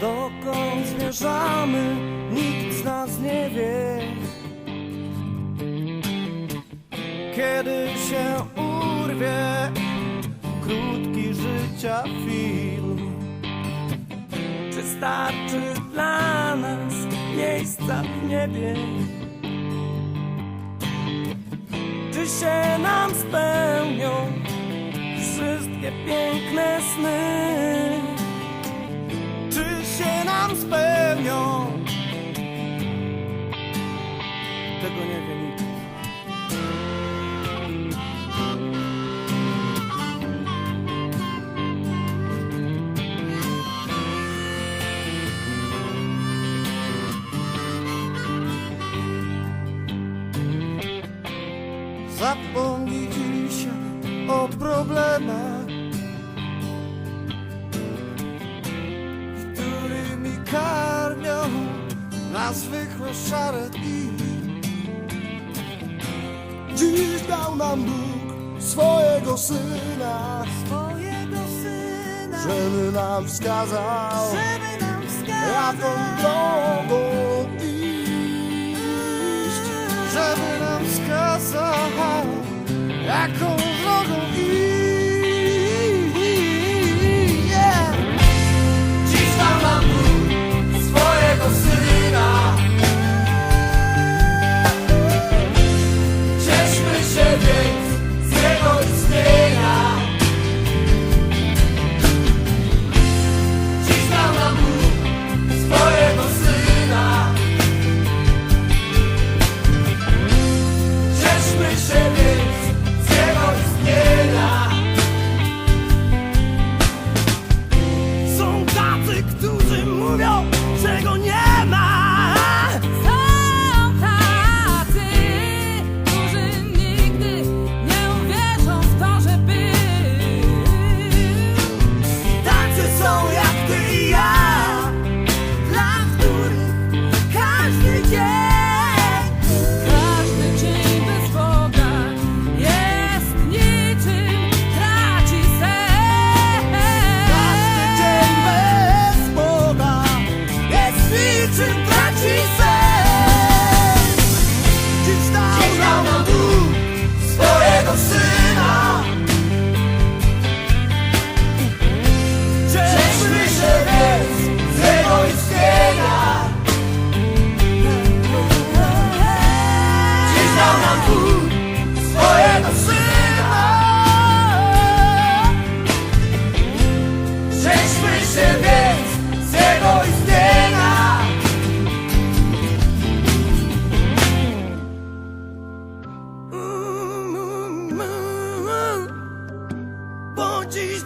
Dokąd zmierzamy, nikt z nas nie wie. Kiedy się urwie krótki życia film, czy starczy dla nas miejsca w niebie? Czy się nam spełnią wszystkie piękne sny? Nam spełnią? Tego nie wie nikt. Zapomnij dzisiaj o problemach, zwykłe szare dni. Dziś dał nam Bóg swojego Syna, Twojego syna, żeby nam wskazał, żeby nam jaką wskazał. drogą iść, żeby nam wskazał, jaką Bo dziś